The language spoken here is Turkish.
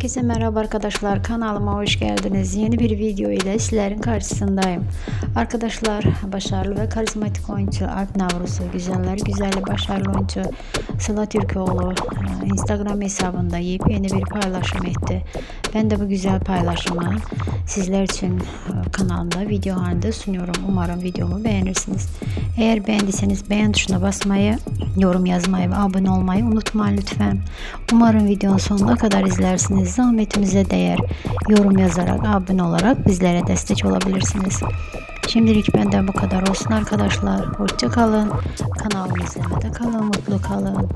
Herkese merhaba arkadaşlar kanalıma hoş geldiniz. Yeni bir video ile sizlerin karşısındayım. Arkadaşlar başarılı ve karizmatik oyuncu Alp Navruz'u güzeller güzeli başarılı oyuncu Sıla Türkoğlu e, Instagram hesabında yepyeni bir paylaşım etti. Ben de bu güzel paylaşımı sizler için e, kanalımda video halinde sunuyorum. Umarım videomu beğenirsiniz. Eğer beğendiyseniz beğen tuşuna basmayı, yorum yazmayı ve abone olmayı unutmayın lütfen. Umarım videonun sonuna kadar izlersiniz. Zahmetimize değer. Yorum yazarak, abone olarak bizlere destek olabilirsiniz. Şimdilik benden bu kadar olsun arkadaşlar. Hoşça kalın. Kanalımı izlemede kalın. Mutlu kalın.